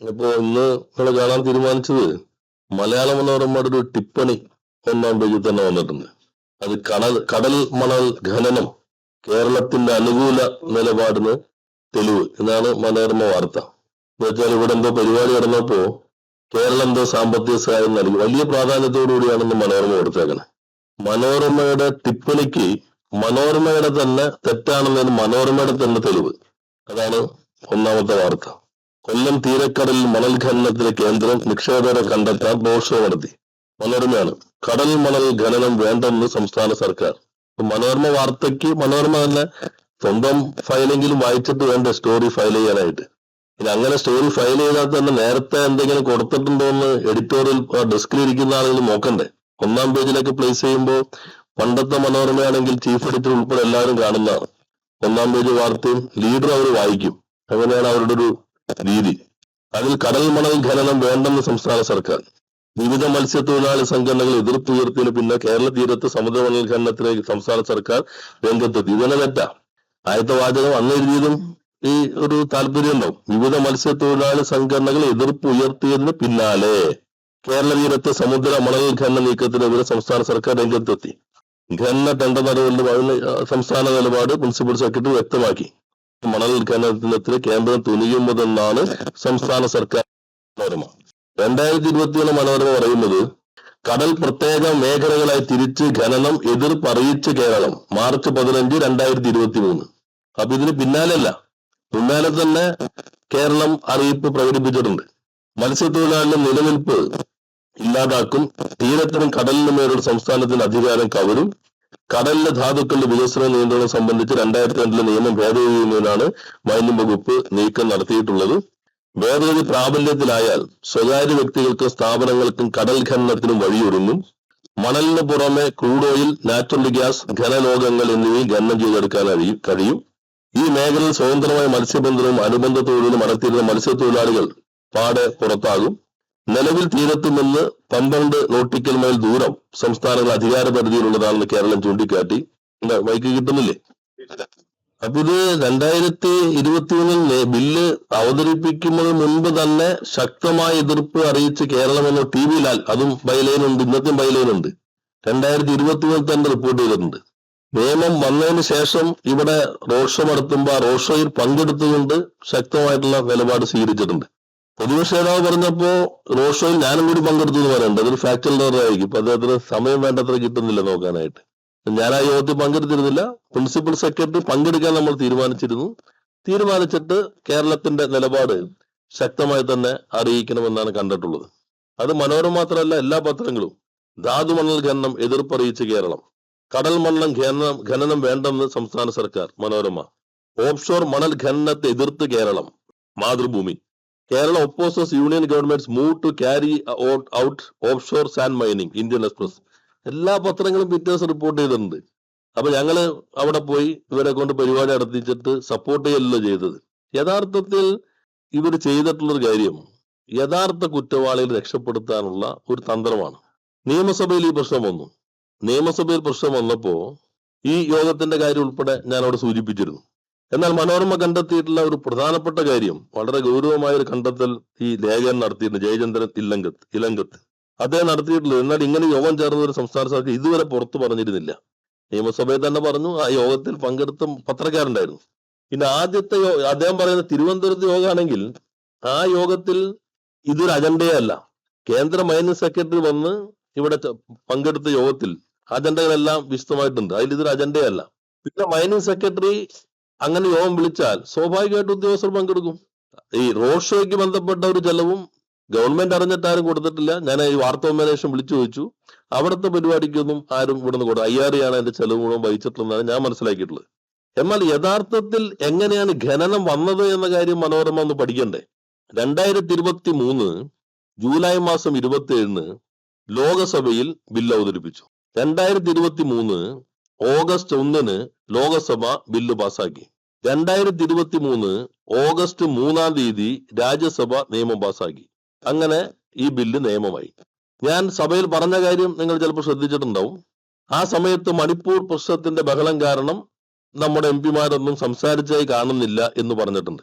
ഇപ്പോ ഇന്ന് നമ്മൾ കാണാൻ തീരുമാനിച്ചത് മലയാള മനോരമയുടെ ഒരു ടിപ്പണി ഒന്നാം പേജിൽ തന്നെ വന്നിട്ടുണ്ട്. അത് കടൽ കടൽ മണൽ ഖനനം കേരളത്തിന്റെ അനുകൂല നിലപാടിന് തെളിവ് എന്നാണ് മനോരമ വാർത്ത. എന്നുവെച്ചാൽ ഇവിടെ എന്തോ പരിപാടി നടന്നപ്പോ കേരളം എന്തോ സാമ്പത്തിക സഹായം നൽകി. വലിയ പ്രാധാന്യത്തോടു കൂടിയാണ് ഇന്ന് മനോരമ കൊടുത്തേക്കുന്നത് മനോരമയുടെ ടിപ്പണിക്ക് മനോരമയുടെ തന്നെ തെറ്റാണെന്നതിന് മനോരമയുടെ തന്നെ തെളിവ്. അതാണ് ഒന്നാമത്തെ വാർത്ത. കൊല്ലം തീരക്കടൽ മണൽ ഖനനത്തിലെ കേന്ദ്രം നിക്ഷേപകരെ കണ്ടെത്താൻ റോഡ് നടത്തി മനോരമയാണ്. കടൽ മണൽ ഖനനം വേണ്ടെന്ന് സംസ്ഥാന സർക്കാർ. മനോരമ വാർത്തയ്ക്ക് മനോരമ തന്നെ സ്വന്തം ഫയലെങ്കിലും വായിച്ചിട്ട് വേണ്ട സ്റ്റോറി ഫയൽ ചെയ്യാനായിട്ട്. ഇനി അങ്ങനെ സ്റ്റോറി ഫയൽ ചെയ്താൽ തന്നെ നേരത്തെ എന്തെങ്കിലും കൊടുത്തിട്ടുണ്ടോ എന്ന് എഡിറ്റോറിയൽ ഡെസ്കിൽ ഇരിക്കുന്ന ആളുകൾ നോക്കണ്ടേ. ഒന്നാം പേജിലൊക്കെ പ്ലേസ് ചെയ്യുമ്പോൾ പണ്ടത്തെ മനോരമയാണെങ്കിൽ ചീഫ് എഡിറ്റർ ഉൾപ്പെടെ എല്ലാവരും കാണുന്നതാണ്. ഒന്നാം പേജ് വാർത്തയും ലീഡർ അവർ വായിക്കും. അങ്ങനെയാണ് അവരുടെ ഒരു രീതി. അതിൽ കടൽ മണൽ ഖനനം വേണ്ടെന്ന് സംസ്ഥാന സർക്കാർ. വിവിധ മത്സ്യത്തൊഴിലാളി സംഘടനകൾ എതിർത്തുയർത്തിന് പിന്നെ കേരള തീരത്ത് സമുദ്ര മണൽ ഖനനത്തിന് സംസ്ഥാന സർക്കാർ രംഗത്തെത്തി. ഇതന്നെ തെറ്റാ? ആദ്യത്തെ വാചകം അന്ന് എഴുതിയതും ഈ ഒരു താല്പര്യം ഉണ്ടാവും. വിവിധ മത്സ്യത്തൊഴിലാളി സംഘടനകൾ എതിർപ്പ് ഉയർത്തിയതിന് പിന്നാലെ കേരള തീരത്തെ സമുദ്ര മണൽ ഖനന നീക്കത്തിനെതിരെ സംസ്ഥാന സർക്കാർ രംഗത്തെത്തി. ഖനന ടെണ്ടർ നടപടികളുടെ സംസ്ഥാന നിലപാട് മുനിസിപ്പൽ സെക്രട്ടറി വ്യക്തമാക്കി. മണൽ ഖനനത്തിനെതിരെ കേന്ദ്രം തുനിയുന്നതെന്നാണ് സംസ്ഥാന സർക്കാർ മനോരമ രണ്ടായിരത്തി ഇരുപത്തിയൊന്ന് മനോരമ പറയുന്നത് കടൽ പ്രത്യേക മേഖലകളായി തിരിച്ച് ഖനനം എതിർപ്പറിയിച്ച് കേരളം. മാർച്ച് പതിനഞ്ച് രണ്ടായിരത്തി ഇരുപത്തി മൂന്ന് അപ്പൊ ഇതിന് പിന്നാലെയല്ല. പിന്നാലെ തന്നെ കേരളം അറിയിപ്പ് പ്രകടിപ്പിച്ചിട്ടുണ്ട്. മത്സ്യത്തൊഴിലാളികളുടെ നിലനിൽപ്പ് ഇല്ലാതാക്കും. തീരത്തിനും കടലിനും മേലുള്ള സംസ്ഥാനത്തിന് അധികാരം കവരും. കടലിലെ ധാതുക്കളുടെ വികസന നിയന്ത്രണം സംബന്ധിച്ച് രണ്ടായിരത്തി രണ്ടിലെ നിയമം ഭേദഗതി ചെയ്യുന്നതിനാണ് മാലിന്യം വകുപ്പ് നീക്കം നടത്തിയിട്ടുള്ളത്. ഭേദഗതി പ്രാബല്യത്തിലായാൽ സ്വകാര്യ വ്യക്തികൾക്കും സ്ഥാപനങ്ങൾക്കും കടൽ ഖനനത്തിനും വഴിയൊരുങ്ങും. മണലിന് പുറമെ ക്രൂഡ് ഓയിൽ നാച്ചുറൽ ഗ്യാസ് ഖനലോകങ്ങൾ എന്നിവയും ഖനനം ചെയ്തെടുക്കാൻ കഴിയും. ഈ മേഖലയിൽ സ്വതന്ത്രമായ മത്സ്യബന്ധനവും അനുബന്ധ തൊഴിലും നടത്തിയിരുന്ന മത്സ്യത്തൊഴിലാളികൾ പാടെ പുറത്താകും. നിലവിൽ തീരത്തു നിന്ന് പന്ത്രണ്ട് നോട്ടിക്കൽ മൈൽ ദൂരം സംസ്ഥാനങ്ങൾ അധികാര പരിധിയിലുള്ളതാണെന്ന് കേരളം ചൂണ്ടിക്കാട്ടി. മൈക്ക് കിട്ടുന്നില്ലേ? അപ്പൊ ഇത് രണ്ടായിരത്തി ഇരുപത്തിമൂന്നിൽ ബില്ല് അവതരിപ്പിക്കുന്നതിന് മുൻപ് തന്നെ ശക്തമായ എതിർപ്പ് അറിയിച്ച് കേരളം എന്ന ടി വി ലാൽ അതും ബൈലൈനുണ്ട് ഇന്നത്തെ ബൈലൈനുണ്ട് രണ്ടായിരത്തി ഇരുപത്തിമൂന്നിൽ തന്നെ റിപ്പോർട്ട് ചെയ്തിട്ടുണ്ട്. നിയമം വന്നതിന് ശേഷം ഇവിടെ റോഡ് ഷോ നടത്തുമ്പോൾ ആ റോഡ് ഷോയിൽ പങ്കെടുത്തുകൊണ്ട് ശക്തമായിട്ടുള്ള നിലപാട് സ്വീകരിച്ചിട്ടുണ്ട്. നേതാവ് പറഞ്ഞപ്പോ റോഡ് ഷോയിൽ ഞാനും കൂടി പങ്കെടുത്തു എന്ന് പറയുന്നുണ്ട്. അതൊരു ഫാക്ച്വൽ ആയിരിക്കും. ഇപ്പൊ അദ്ദേഹത്തിന് സമയം വേണ്ടത്ര കിട്ടുന്നില്ല നോക്കാനായിട്ട്. ഞാൻ ആ യോഗത്തിൽ പങ്കെടുത്തിരുന്നില്ല. പ്രിൻസിപ്പൽ സെക്രട്ടറി പങ്കെടുക്കാൻ നമ്മൾ തീരുമാനിച്ചിരുന്നു. തീരുമാനിച്ചിട്ട് കേരളത്തിന്റെ നിലപാട് ശക്തമായി തന്നെ അറിയിക്കണമെന്നാണ് കണ്ടിട്ടുള്ളത്. അത് മനോരമ മാത്രമല്ല എല്ലാ പത്രങ്ങളും. ധാതു മണ്ണൽ ഖനനം എതിർപ്പറിയിച്ച് കേരളം. കടൽ മണ്ണൽ ഖനനം ഖനനം വേണ്ടെന്ന് സംസ്ഥാന സർക്കാർ മനോരമ. ഓഫ്ഷോർ മണൽ ഖനനത്തെ എതിർത്ത് Keralam. Mathrubhumi. Kerala opposes union government's move to carry out offshore sand mining Indian Express എല്ലാ പത്രങ്ങളും പിറ്റേഴ്സ് റിപ്പോർട്ട് ചെയ്തിട്ടുണ്ട്. അപ്പൊ ഞങ്ങൾ അവിടെ പോയി ഇവരെ കൊണ്ട് പരിപാടി നടത്തിച്ചിട്ട് സപ്പോർട്ട് ചെയ്യലല്ലോ ചെയ്തത്. യഥാർത്ഥത്തിൽ ഇവർ ചെയ്തിട്ടുള്ളൊരു കാര്യം യഥാർത്ഥ കുറ്റവാളികൾ രക്ഷപ്പെടുത്താനുള്ള ഒരു തന്ത്രമാണ്. നിയമസഭയിൽ ഈ പ്രശ്നം വന്നു. നിയമസഭയിൽ പ്രശ്നം വന്നപ്പോ ഈ യോഗത്തിന്റെ കാര്യം ഉൾപ്പെടെ ഞാൻ അവിടെ സൂചിപ്പിച്ചിരുന്നു. എന്നാൽ മനോരമ കണ്ടെത്തിയിട്ടുള്ള ഒരു പ്രധാനപ്പെട്ട കാര്യം വളരെ ഗൗരവമായ ഒരു കണ്ടെത്തൽ ഈ ലേഖകൻ നടത്തിയിട്ടുണ്ട് ജയചന്ദ്രൻ ഇല്ലങ്കത്ത് ഇലങ്കത്ത് അദ്ദേഹം നടത്തിയിട്ടുള്ളത്. എന്നാൽ ഇങ്ങനെ യോഗം ചേർന്ന ഒരു സംസ്ഥാന സർക്കാർ ഇതുവരെ പുറത്തു പറഞ്ഞിരുന്നില്ല. നിയമസഭയിൽ തന്നെ പറഞ്ഞു ആ യോഗത്തിൽ പങ്കെടുത്ത പത്രക്കാരുണ്ടായിരുന്നു. പിന്നെ ആദ്യത്തെ അദ്ദേഹം പറയുന്ന തിരുവനന്തപുരത്ത് യോഗമാണെങ്കിൽ ആ യോഗത്തിൽ ഇതൊരു അജണ്ടയല്ല കേന്ദ്ര മൈനസ് സെക്രട്ടറി വന്ന് ഇവിടെ പങ്കെടുത്ത യോഗത്തിൽ അജണ്ടകളെല്ലാം വിശദമായിട്ടുണ്ട്. അതിൽ ഇതൊരു അജണ്ടയല്ല പിന്നെ മൈനിങ് സെക്രട്ടറി അങ്ങനെ യോഗം വിളിച്ചാൽ സ്വാഭാവികമായിട്ട് ഉദ്യോഗസ്ഥർ പങ്കെടുക്കും. ഈ റോഡ് ഷോയ്ക്ക് ബന്ധപ്പെട്ട ഒരു ചെലവും ഗവൺമെന്റ് അറിഞ്ഞിട്ട് ആരും കൊടുത്തിട്ടില്ല. ഞാൻ ഈ വാർത്താ ഉമ്മേഷം വിളിച്ചു ചോദിച്ചു. അവിടുത്തെ പരിപാടിക്കൊന്നും ആരും ഇവിടുന്ന് ആർ അയ്യാറിയാണ് അതിന്റെ ചെലവ് മുഴുവൻ വഹിച്ചിട്ടുള്ളതെന്നാണ് ഞാൻ മനസ്സിലാക്കിയിട്ടുള്ളത്. എന്നാൽ യഥാർത്ഥത്തിൽ എങ്ങനെയാണ് ഖനനം വന്നത് എന്ന കാര്യം മനോരമ ഒന്ന് പഠിക്കണ്ടേ? രണ്ടായിരത്തി ഇരുപത്തി മൂന്ന് ജൂലൈ മാസം ഇരുപത്തി ഏഴിന് ലോകസഭയിൽ ബില്ല് അവതരിപ്പിച്ചു. രണ്ടായിരത്തി ഇരുപത്തി മൂന്ന് ഓഗസ്റ്റ് ഒന്നിന് ലോകസഭ ബില്ല് പാസാക്കി രണ്ടായിരത്തി ഇരുപത്തി മൂന്ന് ഓഗസ്റ്റ് മൂന്നാം തീയതി രാജ്യസഭ നിയമം പാസാക്കി അങ്ങനെ ഈ ബില്ല് നിയമമായി. ഞാൻ സഭയിൽ പറഞ്ഞ കാര്യം നിങ്ങൾ ചിലപ്പോൾ ശ്രദ്ധിച്ചിട്ടുണ്ടാവും. ആ സമയത്ത് മണിപ്പൂർ പ്രശ്നത്തിന്റെ ബഹളം കാരണം നമ്മുടെ എം പിമാരൊന്നും സംസാരിച്ചായി കാണുന്നില്ല എന്ന് പറഞ്ഞിട്ടുണ്ട്.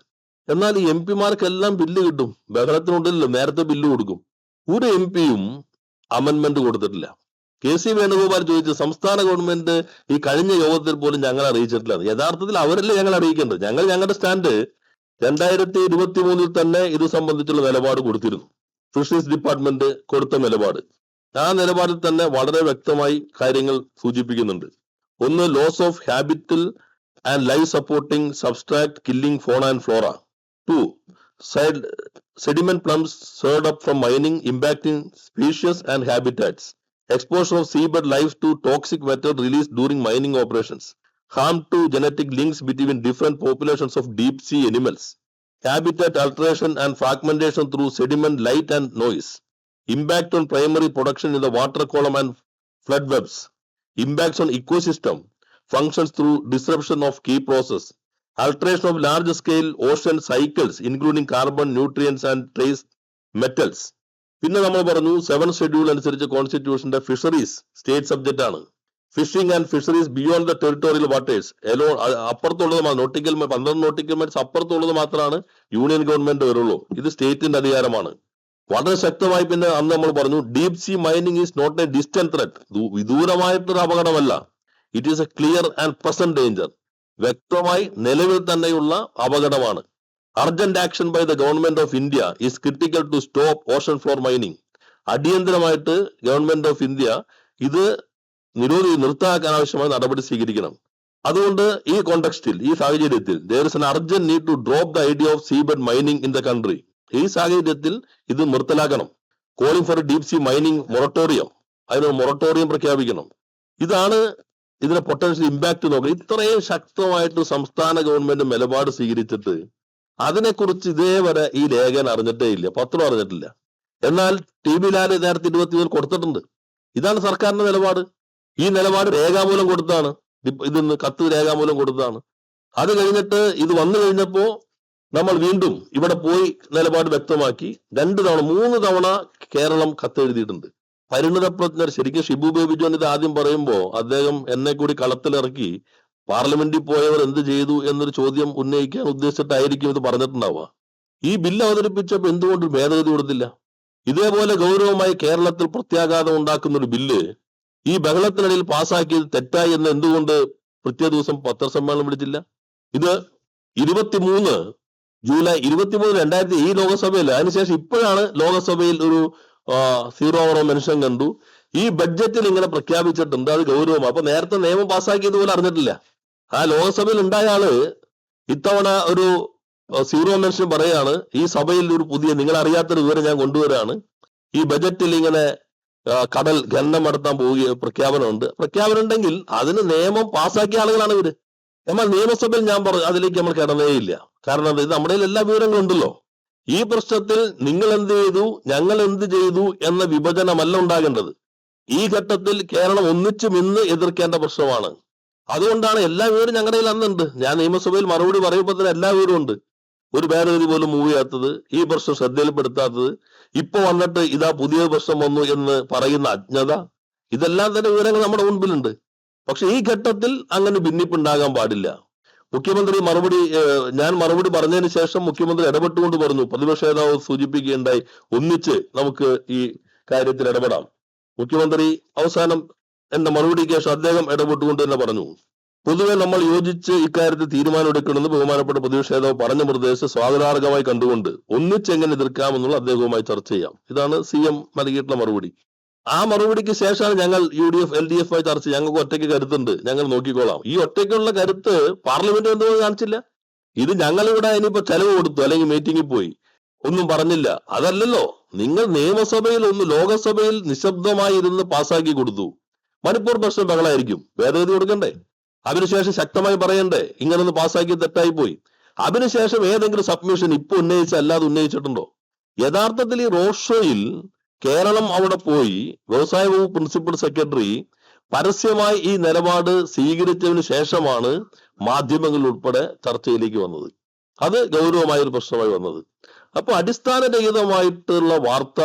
എന്നാൽ ഈ എം പിമാർക്കെല്ലാം ബില്ല് കിട്ടും. ബഹളത്തിനുണ്ടല്ലോ നേരത്തെ ബില്ല് കൊടുക്കും. ഒരു എം പിയും അമെന്മെന്റ് കൊടുത്തിട്ടില്ല. കെ സി വേണുഗോപാൽ ചോദിച്ചു സംസ്ഥാന ഗവൺമെന്റ് ഈ കഴിഞ്ഞ യോഗത്തിൽ പോലും ഞങ്ങൾ അറിയിച്ചിട്ടില്ല. യഥാർത്ഥത്തിൽ അവരല്ലേ ഞങ്ങൾ അറിയിക്കേണ്ടത്? ഞങ്ങൾ ഞങ്ങളുടെ സ്റ്റാൻഡ് രണ്ടായിരത്തി ഇരുപത്തി മൂന്നിൽ തന്നെ ഇത് സംബന്ധിച്ചുള്ള നിലപാട് കൊടുത്തിരുന്നു. ഫിഷറീസ് ഡിപ്പാർട്ട്മെന്റ് കൊടുത്ത നിലപാട്. ആ നിലപാടിൽ തന്നെ വളരെ വ്യക്തമായി കാര്യങ്ങൾ സൂചിപ്പിക്കുന്നുണ്ട്. ഒന്ന് loss of habitat and life supporting substrate killing fauna and flora to side sediment plumes stirred up from mining impacting species and habitats. Exposure of seabed life to toxic matter released during mining operations. Harm to genetic links between different populations of deep sea animals. Habitat alteration and fragmentation through sediment light and noise. Impact on primary production in the water column and flood webs. Impacts on ecosystem. Functions through disruption of key process. Alteration of large scale ocean cycles including carbon nutrients and trace metals പിന്നെ നമ്മൾ പറഞ്ഞു seven schedule അനുസരിച്ച് കോൺസ്റ്റിറ്റ്യൂഷന്റെ fisheries state subject ആണ്. Fishing and fisheries beyond the territorial waters എലോ അപ്പുറത്തുള്ളത് nautical പന്ത്രണ്ട് nautical miles അപ്പുറത്തുള്ളത് മാത്രമാണ് യൂണിയൻ ഗവൺമെന്റ് വരുള്ളൂ. ഇത് സ്റ്റേറ്റിന്റെ അധികാരമാണ്. വളരെ ശക്തമായി പിന്നെ അന്ന് നമ്മൾ പറഞ്ഞു deep sea mining is not a distant threat വിദൂരമായിട്ടൊരു അപകടമല്ല. It is a clear and present danger വ്യക്തമായി നിലവിൽ തന്നെയുള്ള അപകടമാണ്. Urgent action by the government of India is critical to stop ocean floor mining അടിയന്തരമായിട്ട് ഗവൺമെന്റ് ഓഫ് ഇന്ത്യ ഇത് നിരോധി നിർത്താക്കാൻ ആവശ്യമായ നടപടി സ്വീകരിക്കണം. അതുകൊണ്ട് ഈ കോണ്ടക്സ്റ്റിൽ ഈ സാഹചര്യത്തിൽ there is an urgent need to drop the idea of seabed mining in the country ഈ സാഹചര്യത്തിൽ ഇത് നിർത്തലാക്കണം. Calling for deep sea mining moratorium അതിന് മൊറട്ടോറിയം പ്രഖ്യാപിക്കണം. ഇതാണ് ഇതിന്റെ പൊട്ടൻഷ്യൽ ഇമ്പാക്ട് നോക്കുക. ഇത്രയും ശക്തമായിട്ട് സംസ്ഥാന ഗവൺമെന്റ് നിലപാട് സ്വീകരിച്ചിട്ട് അതിനെക്കുറിച്ച് ഇതേവരെ ഈ ലേഖൻ അറിഞ്ഞിട്ടേ ഇല്ല പത്രം അറിഞ്ഞിട്ടില്ല. എന്നാൽ ടി ബി ലാൽ നേരത്തെ ഇരുപത്തി മൂന്നിൽ കൊടുത്തിട്ടുണ്ട്. ഇതാണ് സർക്കാരിന്റെ നിലപാട്. ഈ നിലപാട് രേഖാമൂലം കൊടുത്താണ് ഇതിന്ന് കത്ത് രേഖാമൂലം കൊടുത്താണ് അത് കഴിഞ്ഞിട്ട് ഇത് വന്നു കഴിഞ്ഞപ്പോ നമ്മൾ വീണ്ടും ഇവിടെ പോയി നിലപാട് വ്യക്തമാക്കി. രണ്ട് തവണ മൂന്ന് തവണ കേരളം കത്തെഴുതിയിട്ടുണ്ട് പരിണിതപ്രജ്ഞർ ശരിക്കും ഷിബു ബേബി ജോൺ ഇത് ആദ്യം പറയുമ്പോൾ അദ്ദേഹം എന്നെ കൂടി കളത്തിലിറക്കി പാർലമെന്റിൽ പോയവർ എന്ത് ചെയ്തു എന്നൊരു ചോദ്യം ഉന്നയിക്കാൻ ഉദ്ദേശിച്ചിട്ടായിരിക്കും ഇത് പറഞ്ഞിട്ടുണ്ടാവുക. ഈ ബില്ല് അവതരിപ്പിച്ചപ്പോൾ എന്തുകൊണ്ട് ഭേദഗതി കൊടുത്തില്ല? ഇതേപോലെ ഗൗരവമായി കേരളത്തിൽ പ്രത്യാഘാതം ഉണ്ടാക്കുന്ന ഒരു ബില്ല് ഈ ബഹളത്തിനിടയിൽ പാസ്സാക്കിയത് തെറ്റായി എന്ന് എന്തുകൊണ്ട് പിറ്റേ ദിവസം പത്രസമ്മേളനം വിളിച്ചില്ല? ഇത് ഇരുപത്തിമൂന്ന് ജൂലൈ ഇരുപത്തിമൂന്ന് രണ്ടായിരത്തി ഈ ലോകസഭയിൽ അതിനുശേഷം ഇപ്പോഴാണ് ലോകസഭയിൽ ഒരു സീറോ ഓവറോ മെൻഷൻ കണ്ടു. ഈ ബഡ്ജറ്റിൽ ഇങ്ങനെ പ്രഖ്യാപിച്ചിട്ടുണ്ട് അത് ഗൗരവമാണ്. അപ്പൊ നേരത്തെ നിയമം പാസ്സാക്കിയത് പോലെ അറിഞ്ഞിട്ടില്ല. ആ ലോകസഭയിൽ ഉണ്ടായ ആൾ ഇത്തവണ ഒരു സീറോ മെൻഷൻ പറയാണ് ഈ സഭയിൽ ഒരു പുതിയ നിങ്ങൾ അറിയാത്തൊരു വിവരം ഞാൻ കൊണ്ടുവരാണ്. ഈ ബജറ്റിൽ ഇങ്ങനെ കടൽ ഖനനം നടത്താൻ പോവുക പ്രഖ്യാപനമുണ്ട് പ്രഖ്യാപനം ഉണ്ടെങ്കിൽ അതിന് നിയമം പാസ്സാക്കിയ ആളുകളാണ് ഇവർ. എന്നാൽ നിയമസഭയിൽ ഞാൻ പറഞ്ഞു അതിലേക്ക് നമ്മൾ കിടന്നേയില്ല കാരണം ഇത് നമ്മുടെ എല്ലാ വിവരങ്ങളും ഉണ്ടല്ലോ. ഈ പ്രശ്നത്തിൽ നിങ്ങൾ എന്ത് ചെയ്തു ഞങ്ങൾ എന്ത് ചെയ്തു എന്ന വിഭജനമല്ല ഉണ്ടാകേണ്ടത്. ഈ ഘട്ടത്തിൽ കേരളം ഒന്നിച്ചു നിന്ന് എതിർക്കേണ്ട പ്രശ്നമാണ്. അതുകൊണ്ടാണ് എല്ലാ വിവരം ഞങ്ങളുടെ കയ്യിൽ അന്നുണ്ട്. ഞാൻ നിയമസഭയിൽ മറുപടി പറയുമ്പോൾ തന്നെ എല്ലാ വിവരവും ഉണ്ട്. ഒരു ഭേദഗതി പോലും മൂവ് ചെയ്യാത്തത് ഈ പ്രശ്നം ശ്രദ്ധയിൽപ്പെടുത്താത്തത് ഇപ്പൊ വന്നിട്ട് ഇതാ പുതിയ പ്രശ്നം വന്നു എന്ന് പറയുന്ന അജ്ഞത ഇതെല്ലാം തന്നെ വിവരങ്ങൾ നമ്മുടെ മുൻപിലുണ്ട്. പക്ഷെ ഈ ഘട്ടത്തിൽ അങ്ങനെ ഭിന്നിപ്പുണ്ടാകാൻ പാടില്ല. മുഖ്യമന്ത്രി മറുപടി ഞാൻ മറുപടി പറഞ്ഞതിന് ശേഷം മുഖ്യമന്ത്രി ഇടപെട്ടുകൊണ്ട് പറഞ്ഞു പ്രതിപക്ഷ നേതാവ് സൂചിപ്പിക്കുകയുണ്ടായി ഒന്നിച്ച് നമുക്ക് ഈ കാര്യത്തിൽ ഇടപെടാം. മുഖ്യമന്ത്രി അവസാനം എന്റെ മറുപടിക്ക് ശേഷം അദ്ദേഹം ഇടപെട്ടുകൊണ്ട് തന്നെ പറഞ്ഞു. പൊതുവെ നമ്മൾ യോജിച്ച് ഇക്കാര്യത്തിൽ തീരുമാനമെടുക്കണമെന്ന് ബഹുമാനപ്പെട്ട പ്രതിപക്ഷ പറഞ്ഞ നിർദ്ദേശം സ്വാഗതാർഹമായി കണ്ടുകൊണ്ട് ഒന്നിച്ചെങ്ങനെ എതിർക്കാമെന്നുള്ള അദ്ദേഹവുമായി ചർച്ച ചെയ്യാം. ഇതാണ് സി എം നൽകിയിട്ടുള്ള മറുപടി. ആ മറുപടിക്ക് ശേഷമാണ് ഞങ്ങൾ U D F L D F ആയി ചർച്ച. ഞങ്ങൾക്ക് ഒറ്റയ്ക്ക് കരുത്തുണ്ട്. ഞങ്ങൾ നോക്കിക്കോളാം. ഈ ഒറ്റയ്ക്കുള്ള കരുത്ത് പാർലമെന്റ് എന്തുകൊണ്ട് കാണിച്ചില്ല. ഇത് ഞങ്ങളിവിടെ ഇനിയിപ്പോ ചെലവ് കൊടുത്തു അല്ലെങ്കിൽ മീറ്റിംഗിൽ പോയി. ഒന്നും പറഞ്ഞില്ല. അതല്ലല്ലോ. നിങ്ങൾ നിയമസഭയിൽ ഒന്ന് ലോകസഭയിൽ നിശബ്ദമായി ഇരുന്ന് പാസ്സാക്കി കൊടുത്തു. മണിപ്പൂർ പ്രശ്നം ബഹളായിരിക്കും. ഭേദഗതി കൊടുക്കണ്ടേ? അതിനുശേഷം ശക്തമായി പറയണ്ടേ? ഇങ്ങനൊന്ന് പാസ്സാക്കി തെറ്റായി പോയി അതിനുശേഷം ഏതെങ്കിലും സബ്മിഷൻ ഇപ്പൊ ഉന്നയിച്ച അല്ലാതെ ഉന്നയിച്ചിട്ടുണ്ടോ? യഥാർത്ഥത്തിൽ ഈ റോഡ് ഷോയിൽ കേരളം അവിടെ പോയി വ്യവസായ വകുപ്പ് പ്രിൻസിപ്പൽ സെക്രട്ടറി പരസ്യമായി ഈ നിലപാട് സ്വീകരിച്ചതിന് ശേഷമാണ് മാധ്യമങ്ങളിൽ ഉൾപ്പെടെ ചർച്ചയിലേക്ക് വന്നത്. അത് ഗൗരവമായ ഒരു പ്രശ്നമായി വന്നത്. അപ്പൊ അടിസ്ഥാനരഹിതമായിട്ടുള്ള വാർത്ത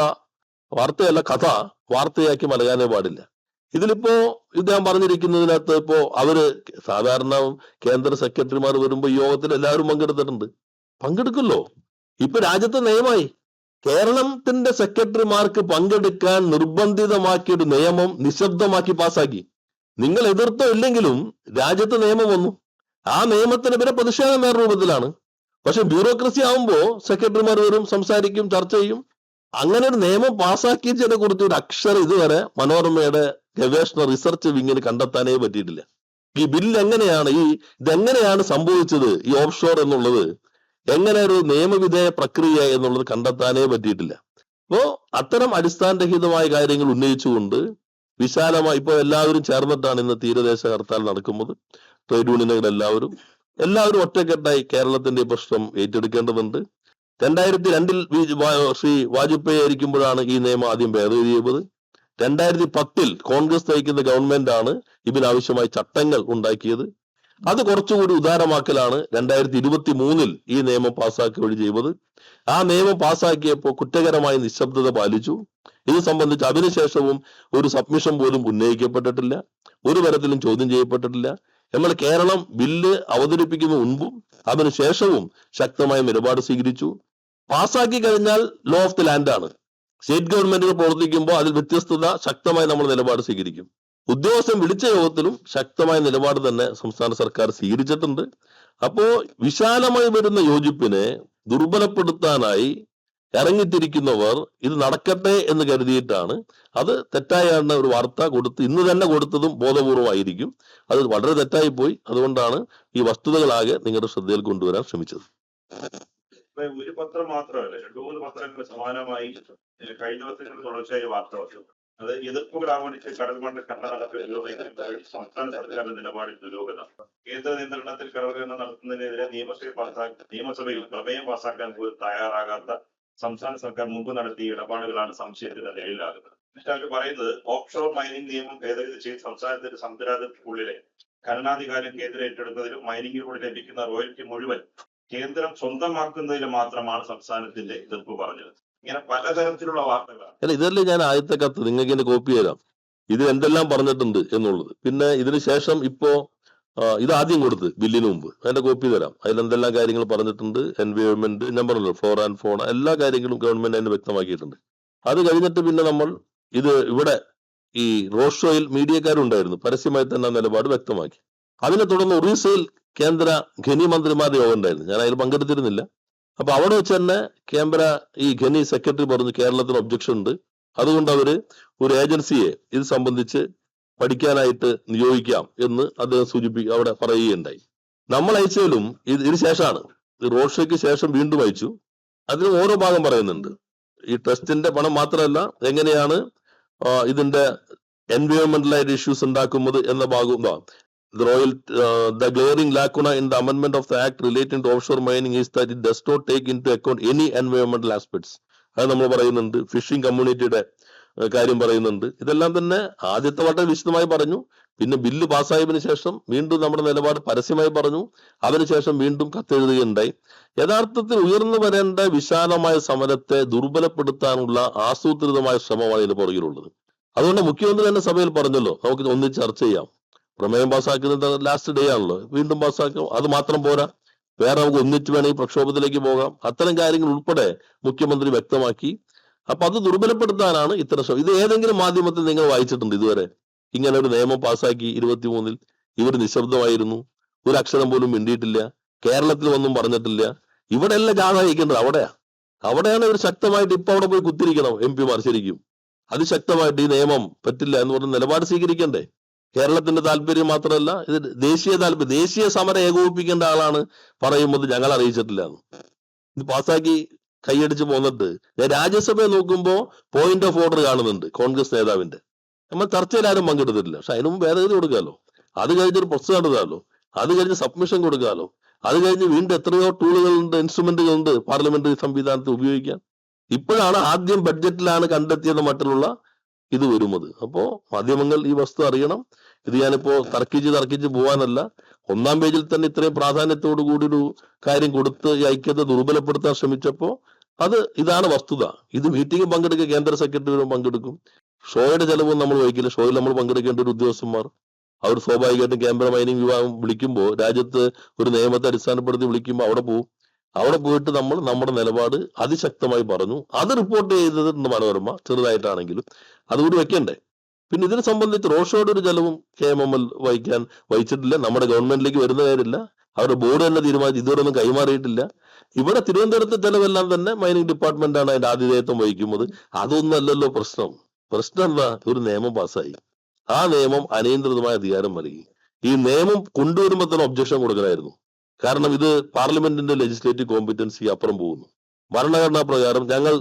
വാർത്തയല്ല കഥ വാർത്തയാക്കി മലകാനേ പാടില്ല. ഇതിലിപ്പോ ഇദ്ദേഹം പറഞ്ഞിരിക്കുന്നതിനകത്ത് ഇപ്പോ അവർ സാധാരണ കേന്ദ്ര സെക്രട്ടറിമാർ വരുമ്പോ യോഗത്തിൽ എല്ലാവരും പങ്കെടുത്തിട്ടുണ്ട്. പങ്കെടുക്കല്ലോ ഇപ്പൊ രാജ്യത്തെ നിയമമായി. കേരളത്തിന്റെ സെക്രട്ടറിമാർക്ക് പങ്കെടുക്കാൻ നിർബന്ധിതമാക്കിയ ഒരു നിയമം നിശബ്ദമാക്കി പാസാക്കി നിങ്ങൾ എതിർത്തോ ഇല്ലെങ്കിലും രാജ്യത്ത് നിയമം വന്നു. ആ നിയമത്തിന് പിന്നെ പ്രതിഷേധം വേറെ രൂപത്തിലാണ്. പക്ഷെ ബ്യൂറോക്രസി ആവുമ്പോ സെക്രട്ടറിമാർ വരും സംസാരിക്കും ചർച്ച ചെയ്യും. അങ്ങനെ ഒരു നിയമം പാസ്സാക്കിയതിനെ കുറിച്ച് ഒരു അക്ഷരം ഇതുവരെ മനോരമയുടെ ഗവേഷണ റിസർച്ച് വിങ്ങിന് കണ്ടെത്താനേ പറ്റിയിട്ടില്ല. ഈ ബില്ല് എങ്ങനെയാണ് ഈ ഇതെങ്ങനെയാണ് സംഭവിച്ചത് ഈ ഓഫ് ഷോർ എന്നുള്ളത് എങ്ങനെ ഒരു നിയമവിധേയ പ്രക്രിയ എന്നുള്ളത് കണ്ടെത്താനേ പറ്റിയിട്ടില്ല. അപ്പോ അത്തരം അടിസ്ഥാനരഹിതമായ കാര്യങ്ങൾ ഉന്നയിച്ചുകൊണ്ട് വിശാലമായി ഇപ്പോൾ എല്ലാവരും ചേർന്നിട്ടാണ് ഇന്ന് തീരദേശ ഹർത്താൽ നടക്കുന്നത്. ട്രേഡ് യൂണിയനുകൾ എല്ലാവരും. എല്ലാവരും ഒറ്റക്കെട്ടായി കേരളത്തിന്റെ പ്രശ്നം ഏറ്റെടുക്കേണ്ടതുണ്ട്. രണ്ടായിരത്തി രണ്ടിൽ ശ്രീ വാജ്പേയി ആയിരിക്കുമ്പോഴാണ് ഈ നിയമം ആദ്യം ഭേദഗതി ചെയ്തത്. രണ്ടായിരത്തി പത്തിൽ കോൺഗ്രസ് നയിക്കുന്ന ഗവൺമെന്റ് ആണ് ഇതിനാവശ്യമായ ചട്ടങ്ങൾ ഉണ്ടാക്കിയത്. അത് കുറച്ചുകൂടി ഉദാരമാക്കലാണ് രണ്ടായിരത്തി ഇരുപത്തി മൂന്നിൽ ഈ നിയമം പാസ്സാക്കി വഴി ചെയ്തത്. ആ നിയമം പാസ്സാക്കിയപ്പോൾ കുറ്റകരമായ നിശബ്ദത പാലിച്ചു. ഇത് സംബന്ധിച്ച് അതിനുശേഷവും ഒരു സബ്മിഷൻ പോലും ഉന്നയിക്കപ്പെട്ടിട്ടില്ല. ഒരു തരത്തിലും ചോദ്യം ചെയ്യപ്പെട്ടിട്ടില്ല. നമ്മൾ കേരളം ബില്ല് അവതരിപ്പിക്കുന്ന മുൻപും അതിനുശേഷവും ശക്തമായ നിലപാട് സ്വീകരിച്ചു. പാസ്സാക്കി കഴിഞ്ഞാൽ ലോ ഓഫ് ദി ലാൻഡ് ആണ്. സ്റ്റേറ്റ് ഗവൺമെന്റുകൾ പ്രവർത്തിക്കുമ്പോൾ അതിൽ വ്യത്യസ്തത ശക്തമായി നമ്മൾ നിലപാട് സ്വീകരിക്കും. ഉദ്യോഗസ്ഥൻ വിളിച്ച യോഗത്തിലും ശക്തമായ നിലപാട് തന്നെ സംസ്ഥാന സർക്കാർ സ്വീകരിച്ചിട്ടുണ്ട്. അപ്പോ വിശാലമായി വരുന്ന യോജിപ്പിനെ ദുർബലപ്പെടുത്താനായി ഇറങ്ങിത്തിരിക്കുന്നവർ ഇത് നടക്കട്ടെ എന്ന് കരുതിയിട്ടാണ് അത് തെറ്റായാണ് ഒരു വാർത്ത കൊടുത്ത് ഇന്ന് തന്നെ കൊടുത്തതും ബോധപൂർവമായിരിക്കും. അത് വളരെ തെറ്റായി പോയി. അതുകൊണ്ടാണ് ഈ വസ്തുതകളാകെ നിങ്ങളുടെ ശ്രദ്ധയിൽ കൊണ്ടുവരാൻ ശ്രമിച്ചത്. ഇപ്പൊ ഒരു പത്രം മാത്രമല്ല രണ്ടു മൂന്ന് പത്രങ്ങൾ സമാനമായി കഴിഞ്ഞ ദിവസങ്ങളിൽ തുടർച്ചയായി വാർത്ത വന്നു. അത് എതിർപ്പുകൾ ആവണിച്ച് കടൽ മണ്ണ് നിരോധിക്കുന്നതിൽ സംസ്ഥാന സർക്കാരിന്റെ നിലപാടിൽ ദുരൂഹത കേന്ദ്ര നിയന്ത്രണത്തിൽ കടൽഖനം നടത്തുന്നതിനെതിരെ നിയമസഭയിൽ പാസാക്കി നിയമസഭയിൽ പ്രമേയം പാസാക്കാൻ പോലും തയ്യാറാകാത്ത സംസ്ഥാന സർക്കാർ മുമ്പ് നടത്തിയ ഇടപാടുകളാണ് സംശയത്തിന്റെ നിഴലിലാകുന്നത്. എന്നിട്ട് അവർ പറയുന്നത് ഓഫ്ഷോർ മൈനിങ് നിയമം ഭേദഗതി ചെയ്ത് സംസ്ഥാനത്തിന്റെ സമുദ്രാതിർത്തിക്കുള്ളിലെ ഖനനാധികാരം കേന്ദ്രം ഏറ്റെടുക്കുന്നതിലും മൈനിങ്ങിലൂടെ ലഭിക്കുന്ന റോയൽറ്റി മുഴുവൻ കേന്ദ്രം സ്വന്തമാക്കുന്നതിൽ മാത്രമാണ് സംസ്ഥാനത്തിന്റെ എതിർപ്പ് പറഞ്ഞത്. ഇങ്ങനെ പലതരത്തിലുള്ള വാർത്തകളാണ്. അല്ല ഇതല്ലേ ഞാൻ ആദ്യത്തെ കത്ത് നിങ്ങൾക്ക് എന്റെ കോപ്പി തരാം. ഇത് എന്തെല്ലാം പറഞ്ഞിട്ടുണ്ട് എന്നുള്ളത്. പിന്നെ ഇതിന് ശേഷം ഇപ്പോ ഇത് ആദ്യം കൊടുത്ത് ബില്ലിന് മുമ്പ്. അതിന്റെ കോപ്പി തരാം. അതിൽ എന്തെല്ലാം കാര്യങ്ങൾ പറഞ്ഞിട്ടുണ്ട് എൻവയോൺമെന്റ് ഞാൻ പറഞ്ഞല്ലോ ഫ്ലോർ ആൻഡ് ഫോൺ എല്ലാ കാര്യങ്ങളും ഗവൺമെന്റ് അതിന് വ്യക്തമാക്കിയിട്ടുണ്ട്. അത് കഴിഞ്ഞിട്ട് പിന്നെ നമ്മൾ ഇത് ഇവിടെ ഈ റോഡ് ഷോയിൽ മീഡിയക്കാരുണ്ടായിരുന്നു. പരസ്യമായി തന്നെ നിലപാട് വ്യക്തമാക്കി. അതിനെ തുടർന്ന് ഒറീസയിൽ കേന്ദ്ര ഖനി മന്ത്രിമാരുടെ യോഗം ഉണ്ടായിരുന്നു. ഞാൻ അതിൽ പങ്കെടുത്തിരുന്നില്ല. അപ്പൊ അവിടെ വെച്ച് തന്നെ കേന്ദ്ര ഈ ഖനി സെക്രട്ടറി പറഞ്ഞു കേരളത്തിന് ഒബ്ജക്ഷൻ ഉണ്ട്. അതുകൊണ്ട് അവർ ഒരു ഏജൻസിയെ ഇത് സംബന്ധിച്ച് പഠിക്കാനായിട്ട് നിയോഗിക്കാം എന്ന് അദ്ദേഹം സൂചിപ്പി അവിടെ പറയുകയുണ്ടായി. നമ്മൾ അയച്ചതിലും ഇത് ഇതിന് ശേഷമാണ്. റോഡ് ഷോയ്ക്ക് ശേഷം വീണ്ടും അയച്ചു. അതിന് ഓരോ ഭാഗം പറയുന്നുണ്ട്. ഈ ട്രസ്റ്റിന്റെ പണം മാത്രമല്ല എങ്ങനെയാണ് ഇതിന്റെ എൻവയോൺമെന്റലായിട്ട് ഇഷ്യൂസ് ഉണ്ടാക്കുന്നത് എന്ന ഭാഗവും The royal, uh, the glaring lacuna in the amendment of the act relating to offshore mining is that it does not take into account any environmental aspects. അത് നമ്മൾ പറയുന്നുണ്ട്. ഫിഷിംഗ് കമ്മ്യൂണിറ്റിയുടെ കാര്യം പറയുന്നുണ്ട്. ഇതെല്ലാം തന്നെ ആദ്യത്തെ വട്ടം വിശദമായി പറഞ്ഞു. പിന്നെ ബില്ല് പാസ്സായതിനു ശേഷം വീണ്ടും നമ്മുടെ നിലപാട് പരസ്യമായി പറഞ്ഞു. അതിനുശേഷം വീണ്ടും കത്തെഴുതുകയുണ്ടായി. യഥാർത്ഥത്തിൽ ഉയർന്നു വരേണ്ട വിശാലമായ സമരത്തെ ദുർബലപ്പെടുത്താനുള്ള ആസൂത്രിതമായ ശ്രമമാണ് ഇതിന് പുറകിലുള്ളത്. അതുകൊണ്ട് മുഖ്യമന്ത്രി തന്നെ സഭയിൽ പറഞ്ഞല്ലോ നമുക്ക് ഒന്നിച്ച് ചർച്ച ചെയ്യാം. പ്രമേയം പാസ്സാക്കുന്നത് ലാസ്റ്റ് ഡേ ആണല്ലോ. വീണ്ടും പാസ്സാക്കും. അത് മാത്രം പോരാ. വേറെ നമുക്ക് ഒന്നിച്ച് വേണമെങ്കിൽ പ്രക്ഷോഭത്തിലേക്ക് പോകാം. അത്തരം കാര്യങ്ങൾ ഉൾപ്പെടെ മുഖ്യമന്ത്രി വ്യക്തമാക്കി. അപ്പൊ അത് ദുർബലപ്പെടുത്താനാണ് ഇത്തരം ഇത് ഏതെങ്കിലും മാധ്യമത്തിൽ നിങ്ങൾ വായിച്ചിട്ടുണ്ട് ഇതുവരെ? ഇങ്ങനെ ഒരു നിയമം പാസ്സാക്കി ഇരുപത്തിമൂന്നിൽ ഇവർ നിശബ്ദമായിരുന്നു. ഒരു അക്ഷരം പോലും മിണ്ടിയിട്ടില്ല. കേരളത്തിൽ ഒന്നും പറഞ്ഞിട്ടില്ല. ഇവിടെ അല്ല ജാഥ അയക്കേണ്ടത് അവിടെയാ. അവിടെയാണ് ഇവർ ശക്തമായിട്ട് ഇപ്പൊ അവിടെ പോയി കുത്തിരിക്കണം എം പിമാർ ശരിക്കും. അതിശക്തമായിട്ട് ഈ നിയമം പറ്റില്ല എന്ന് പറഞ്ഞ നിലപാട് സ്വീകരിക്കണ്ടേ? കേരളത്തിന്റെ താല്പര്യം മാത്രമല്ല ഇത് ദേശീയ താല്പര്യം ദേശീയ സമരം ഏകോപിപ്പിക്കേണ്ട ആളാണ് പറയുമ്പോൾ ഞങ്ങൾ അറിയിച്ചിട്ടില്ല ഇത് പാസ്സാക്കി കൈയടിച്ച് പോന്നിട്ട്. ഞാൻ രാജ്യസഭയെ നോക്കുമ്പോ പോയിന്റ് ഓഫ് ഓർഡർ കാണുന്നുണ്ട് കോൺഗ്രസ് നേതാവിന്റെ. നമ്മൾ ചർച്ചയിൽ ആരും പങ്കെടുത്തിട്ടില്ല. പക്ഷെ അതിന് മുമ്പ് ഭേദഗതി കൊടുക്കാമല്ലോ അത് കഴിഞ്ഞൊരു പ്രശ്നം നടത്താമല്ലോ അത് കഴിഞ്ഞ് സബ്മിഷൻ കൊടുക്കാമല്ലോ അത് കഴിഞ്ഞ് വീണ്ടും എത്രയോ ടൂളുകളുണ്ട് ഇൻസ്ട്രുമെന്റുകളുണ്ട് പാർലമെന്ററി സംവിധാനത്തിൽ ഉപയോഗിക്കാം ഇപ്പോഴാണ് ആദ്യം ബഡ്ജറ്റിലാണ് കണ്ടെത്തിയത് മട്ടിലുള്ള ഇത് വരുന്നത്. അപ്പോ മാധ്യമങ്ങൾ ഈ വസ്തു അറിയണം. ഇത് ഞാനിപ്പോ തർക്കിച്ച് തർക്കിച്ച് പോവാനല്ല. ഒന്നാം പേജിൽ തന്നെ ഇത്രയും പ്രാധാന്യത്തോടു കൂടി ഒരു കാര്യം കൊടുത്ത് ഈ ഐക്യത്തെ ദുർബലപ്പെടുത്താൻ ശ്രമിച്ചപ്പോ അത് ഇതാണ് വസ്തുത. ഇത് മീറ്റിംഗ് പങ്കെടുക്കുക കേന്ദ്ര സെക്രട്ടറി പങ്കെടുക്കും. ഷോയുടെ ചെലവും നമ്മൾ വഹിക്കില്ല. ഷോയിൽ നമ്മൾ പങ്കെടുക്കേണ്ട ഒരു ഉദ്യോഗസ്ഥന്മാർ. അവർ സ്വാഭാവികമായിട്ടും ക്യാമ്പറ മൈനിങ് വിഭാഗം വിളിക്കുമ്പോൾ രാജ്യത്ത് ഒരു നിയമത്തെ അടിസ്ഥാനപ്പെടുത്തി വിളിക്കുമ്പോൾ അവിടെ പോകും അവിടെ പോയിട്ട് നമ്മൾ നമ്മുടെ നിലപാട് അതിശക്തമായി പറഞ്ഞു. അത് റിപ്പോർട്ട് ചെയ്തത് മനോരമ ചെറുതായിട്ടാണെങ്കിലും അതുകൂടി വെക്കണ്ടേ? പിന്നെ ഇതിനെ സംബന്ധിച്ച് റോഷോയുടെ ഒരു ജലവും കെ എം എം എൽ വഹിക്കാൻ വഹിച്ചിട്ടില്ല. നമ്മുടെ ഗവൺമെന്റിലേക്ക് വരുന്ന കാര്യമില്ല. അവരുടെ ബോർഡ് തന്നെ തീരുമാനിച്ചു. ഇതുവരെ ഒന്നും കൈമാറിയിട്ടില്ല. ഇവിടെ തിരുവനന്തപുരത്തെ ചെലവെല്ലാം തന്നെ മൈനിങ് ഡിപ്പാർട്ട്മെന്റ് ആണ് അതിന്റെ ആതിഥേയത്വം വഹിക്കുന്നത്. അതൊന്നും അല്ലല്ലോ പ്രശ്നം. പ്രശ്നം എന്താ? ഒരു നിയമം പാസ്സായി. ആ നിയമം അനിയന്ത്രിതമായ അധികാരം നൽകി. ഈ നിയമം കൊണ്ടുവരുമ്പോൾ തന്നെ ഒബ്ജക്ഷൻ കൊടുക്കണമായിരുന്നു കാരണം ഇത് പാർലമെന്റിന്റെ ലെജിസ്ലേറ്റീവ് കോമ്പിറ്റൻസി അപ്പുറം പോകുന്നു. ഭരണഘടനാ പ്രകാരം ഞങ്ങൾ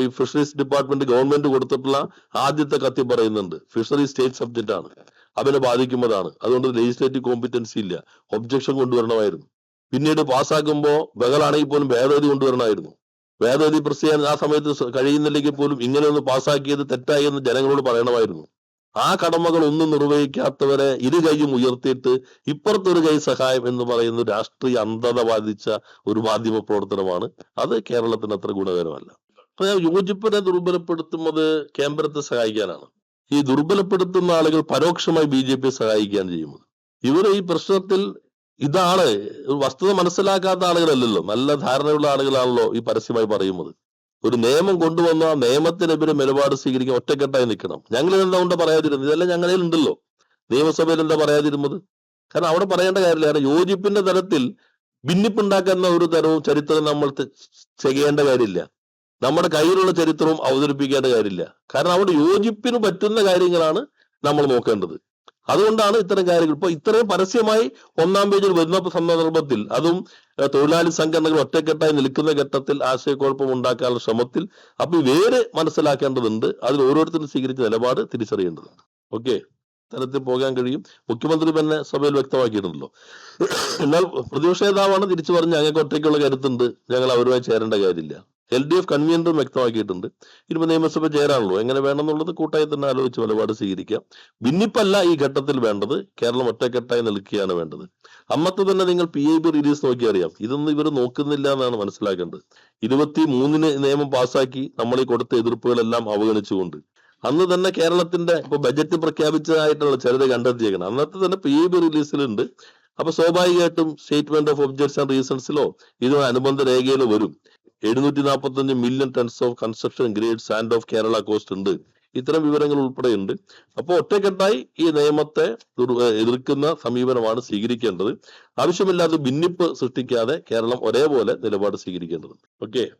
ഈ ഫിഷറീസ് ഡിപ്പാർട്ട്മെന്റ് ഗവൺമെന്റ് കൊടുത്തിട്ടുള്ള ആദ്യത്തെ കത്തി പറയുന്നുണ്ട്. ഫിഷറി സ്റ്റേറ്റ് സബ്ജക്റ്റ് ആണ്. അവനെ ബാധിക്കുന്നതാണ്. അതുകൊണ്ട് ലെജിസ്ലേറ്റീവ് കോമ്പിറ്റൻസി ഇല്ല. ഒബ്ജക്ഷൻ കൊണ്ടുവരണമായിരുന്നു. പിന്നീട് പാസ്സാക്കുമ്പോൾ ബഹളാണെങ്കിൽ പോലും ഭേദഗതി കൊണ്ടുവരണമായിരുന്നു. ഭേദഗതി പ്രസ് ചെയ്യാൻ ആ സമയത്ത് കഴിയുന്നില്ലെങ്കിൽ പോലും ഇങ്ങനെ ഒന്ന് പാസ്സാക്കിയത് തെറ്റായി എന്ന് ജനങ്ങളോട് പറയണമായിരുന്നു. ആ കടമകൾ ഒന്നും നിർവഹിക്കാത്തവരെ ഇരു കൈയും ഉയർത്തിയിട്ട് ഇപ്പുറത്തൊരു കൈ സഹായം എന്ന് പറയുന്ന രാഷ്ട്രീയ അന്ധത ബാധിച്ച ഒരു മാധ്യമ പ്രവർത്തനമാണ്. അത് കേരളത്തിന് അത്ര ഗുണകരമല്ല. യോജിപ്പിനെ ദുർബലപ്പെടുത്തുന്നത് കേന്ദ്രത്തെ സഹായിക്കാനാണ്. ഈ ദുർബലപ്പെടുത്തുന്ന ആളുകൾ പരോക്ഷമായി ബി ജെ പിയെ സഹായിക്കുകയാണ് ചെയ്യുന്നത്. ഇവർ ഈ പ്രശ്നത്തിൽ ഇതാണ് വസ്തുത മനസ്സിലാക്കാത്ത ആളുകളല്ലല്ലോ. നല്ല ധാരണയുള്ള ആളുകളാണല്ലോ ഈ പരസ്യമായി പറയുന്നത്. ഒരു നിയമം കൊണ്ടുവന്ന ആ നിയമത്തിനെതിരെ നിലപാട് സ്വീകരിക്കാൻ ഒറ്റക്കെട്ടായി നിൽക്കണം. ഞങ്ങൾ എന്താ കൊണ്ട് പറയാതിരുന്നത്? ഇതെല്ലാം ഞങ്ങളിൽ ഉണ്ടല്ലോ. നിയമസഭയിൽ എന്താ പറയാതിരുന്നത്? കാരണം അവിടെ പറയേണ്ട കാര്യമില്ല. കാരണം യോജിപ്പിന്റെ തരത്തിൽ ഭിന്നിപ്പുണ്ടാക്കുന്ന ഒരു തരവും ചരിത്രം നമ്മൾ ചെയ്യേണ്ട കാര്യമില്ല. നമ്മുടെ കയ്യിലുള്ള ചരിത്രവും അവതരിപ്പിക്കേണ്ട കാര്യമില്ല. കാരണം അവിടെ യോജിപ്പിന് പറ്റുന്ന കാര്യങ്ങളാണ് നമ്മൾ നോക്കേണ്ടത്. അതുകൊണ്ടാണ് ഇത്തരം കാര്യങ്ങൾ. ഇപ്പൊ ഇത്രയും പരസ്യമായി ഒന്നാം പേജിൽ വരുന്ന സന്ദർഭത്തിൽ അതും തൊഴിലാളി സംഘടനകൾ ഒറ്റക്കെട്ടായി നിൽക്കുന്ന ഘട്ടത്തിൽ ആശയക്കുഴപ്പം ഉണ്ടാക്കാനുള്ള ശ്രമത്തിൽ അപ്പൊ ഇവർ വേര് മനസ്സിലാക്കേണ്ടതുണ്ട്. അതിൽ ഓരോരുത്തരും സ്വീകരിച്ച നിലപാട് തിരിച്ചറിയേണ്ടതുണ്ട്. ഓക്കെ? തരത്തിൽ പോകാൻ കഴിയും. മുഖ്യമന്ത്രി തന്നെ സഭയിൽ വ്യക്തമാക്കിയിട്ടുണ്ടല്ലോ. എന്നാൽ പ്രതിപക്ഷ നേതാവാണ് തിരിച്ചു പറഞ്ഞ് ഞങ്ങൾക്ക് ഒറ്റയ്ക്കുള്ള കരുത്തുണ്ട്. ഞങ്ങൾ അവരുമായി ചേരേണ്ട കാര്യമില്ല. എൽ ഡി എഫ് കൺവീനറും വ്യക്തമാക്കിയിട്ടുണ്ട്. ഇനിയിപ്പോൾ നിയമസഭ ചേരാണല്ലോ എങ്ങനെ വേണമെന്നുള്ളത് കൂട്ടായി തന്നെ ആലോചിച്ച് നിലപാട് സ്വീകരിക്കാം. ഭിന്നിപ്പല്ല ഈ ഘട്ടത്തിൽ വേണ്ടത്. കേരളം ഒറ്റക്കെട്ടായി നിൽക്കുകയാണ് വേണ്ടത്. അമ്മത്ത് തന്നെ നിങ്ങൾ പി ഐ ബി റിലീസ് നോക്കി അറിയാം ഇതൊന്നും ഇവർ നോക്കുന്നില്ല എന്നാണ് മനസ്സിലാക്കേണ്ടത്. ഇരുപത്തി മൂന്നിന് നിയമം പാസാക്കി നമ്മൾ ഈ കൊടുത്ത എതിർപ്പുകളെല്ലാം അവഗണിച്ചുകൊണ്ട്. അന്ന് തന്നെ കേരളത്തിന്റെ ഇപ്പൊ ബജറ്റ് പ്രഖ്യാപിച്ചതായിട്ടുള്ള ചിലത് കണ്ടെത്തിയേക്കണം. അന്നത്തെ തന്നെ പി ഐ ബി റിലീസിലുണ്ട് അപ്പൊ സ്വാഭാവികമായിട്ടും സ്റ്റേറ്റ്മെന്റ് ഓഫ് ഒബ്ജക്ട്സ് ആൻഡ് റീസൺസിലോ ഇതോ അനുബന്ധ രേഖയിലോ വരും. എഴുന്നൂറ്റി നാൽപ്പത്തി അഞ്ച് million tons of construction grade sand of Kerala coast ഉണ്ട്. ഇത്തരം വിവരങ്ങൾ ഉൾപ്പെടെയുണ്ട്. അപ്പോൾ ഒറ്റക്കെട്ടായി ഈ നിയമത്തെ എതിർക്കുന്ന സമീപനമാണ് സ്വീകരിക്കേണ്ടത്. ആവശ്യമില്ലാതെ ഭിന്നിപ്പ് സൃഷ്ടിക്കാതെ കേരളം ഒരേപോലെ നിലപാട് സ്വീകരിക്കേണ്ടതുണ്ട്. ഓക്കെ